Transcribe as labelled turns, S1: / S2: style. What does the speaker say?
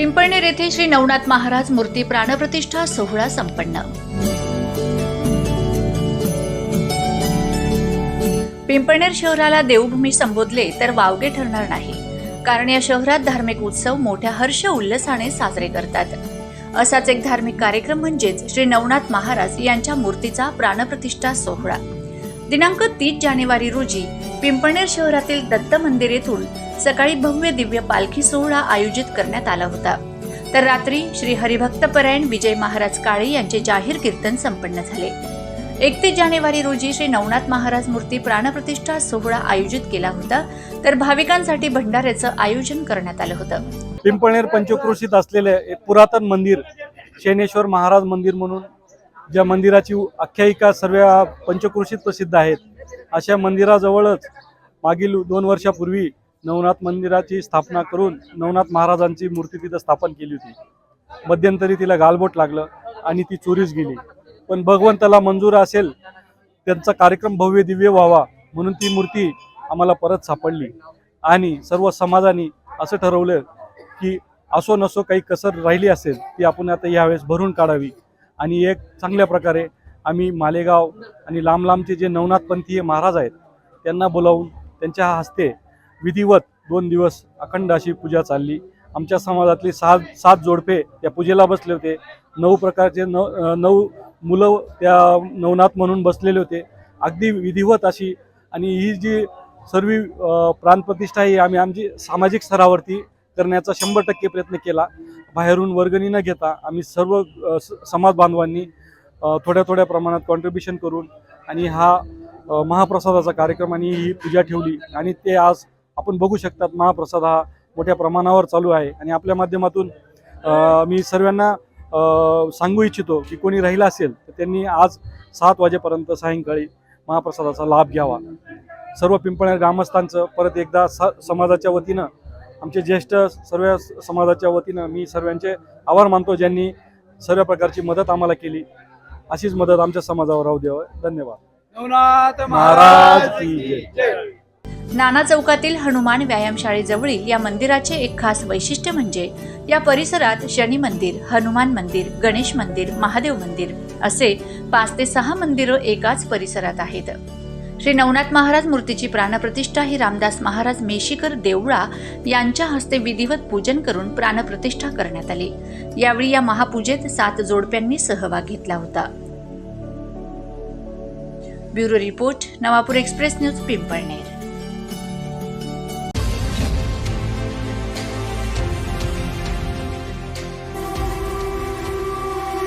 S1: पिंपळनेर येथे श्री नवनाथ महाराज मूर्ती प्राणप्रतिष्ठा सोहळा संपन्न. पिंपळनेर शहराला देवभूमी संबोधले तर वावगे ठरणार नाही. कारण या शहरात धार्मिक उत्सव मोठ्या हर्ष उल्हासाने साजरे करतात. असाच एक धार्मिक कार्यक्रम म्हणजेच श्री नवनाथ महाराज यांच्या मूर्तीचा प्राणप्रतिष्ठा सोहळा. दिनांक तीस जानेवारी रोजी पिंपणेर शहरातील दत्त मंदिर येथून सकाळी भव्य दिव्य पालखी सोहळा आयोजित करण्यात आला होता. तर रात्री श्री हरिभक्तपरायण विजय महाराज काळे यांचे जाहीर कीर्तन संपन्न झाले. एकतीस जानेवारी रोजी श्री नवनाथ महाराज मूर्ती प्राणप्रतिष्ठा सोहळा आयोजित केला होता तर भाविकांसाठी भंडाऱ्याचं आयोजन करण्यात आलं होतं.
S2: पिंपळनेर पंचक्रोशीत असलेले एक पुरातन मंदिर शेनेश्वर महाराज मंदिर म्हणून ज्या मंदिराची आख्यायिका सर्व पंचक्रोशीत प्रसिद्ध आहेत अशा मंदिराजवळच मागील दोन वर्षापूर्वी नवनाथ मंदिराची स्थापना करून नवनाथ महाराजांची मूर्ती तिथं स्थापन केली होती. मध्यंतरी तिला गालबोट लागलं आणि ती चोरीस गेली. पण भगवंताला मंजूर असेल त्यांचा कार्यक्रम भव्य दिव्य व्हावा म्हणून ती मूर्ती आम्हाला परत सापडली. आणि सर्व समाजाने असं ठरवलं की असो नसो काही कसर राहिली असेल ती आपण आता यावेळेस भरून काढावी. आणि एक चांगल्या प्रकारे आम्ही मालेगाव आणि लांब लांबचे जे नवनाथपंथीय महाराज आहेत त्यांना बोलावून त्यांच्या हस्ते विधिवत दोन दिवस अखंड अशी पूजा चालली. आमच्या समाजातली सात सात जोडपे त्या पूजेला बसले होते. नऊ प्रकारचे नऊ नऊ मुलं त्या नवनाथ म्हणून बसलेले होते. अगदी विधिवत अशी आणि ही जी सर्व प्राणप्रतिष्ठा ही आम्ही आमची सामाजिक स्तरावरती करण्याचा शंभर टक्के प्रयत्न केला. बाहेरून वर्गणी न घेता आम्ही सर्व स- समाज बांधवांनी थोड्या थोड्या प्रमाणात कॉन्ट्रीब्युशन करून आणि हा महाप्रसादाचा कार्यक्रम आणि ही पूजा ठेवली. आणि ते आज आपण बघू शकतात महाप्रसाद हा मोठ्या प्रमाणावर चालू आहे. आणि आपल्या माध्यमातून मी सर्वांना सांगू इच्छितो की कोणी राहिला असेल तर त्यांनी आज सात वाजेपर्यंत सायंकाळी महाप्रसादाचा लाभ घ्यावा. सर्व पिंपळ्या ग्रामस्थांचं परत एकदा स समाजाच्या वतीनं आमचे ज्येष्ठ सर्व समाजाच्या वतीनं मी सर्वांचे आभार मानतो ज्यांनी सर्व प्रकारची मदत आम्हाला केली. अशीच मदत आमच्या समाजावर राहू द्यावं. धन्यवाद. महाराज की जय.
S1: नाना चौकातील हनुमान व्यायामशाळेजवळील या मंदिराचे एक खास वैशिष्ट्य म्हणजे या परिसरात शनी मंदिर हनुमान मंदिर गणेश मंदिर महादेव मंदिर असे पाच ते सहा मंदिरं एकाच परिसरात आहेत. श्री नवनाथ महाराज मूर्तीची प्राणप्रतिष्ठा ही रामदास महाराज मेशीकर देवळा यांच्या हस्ते विधिवत पूजन करून प्राणप्रतिष्ठा करण्यात आली. यावेळी या महापूजेत सात जोडप्यांनी सहभाग घेतला होता. Bureau report Navapur express news Pimpalner.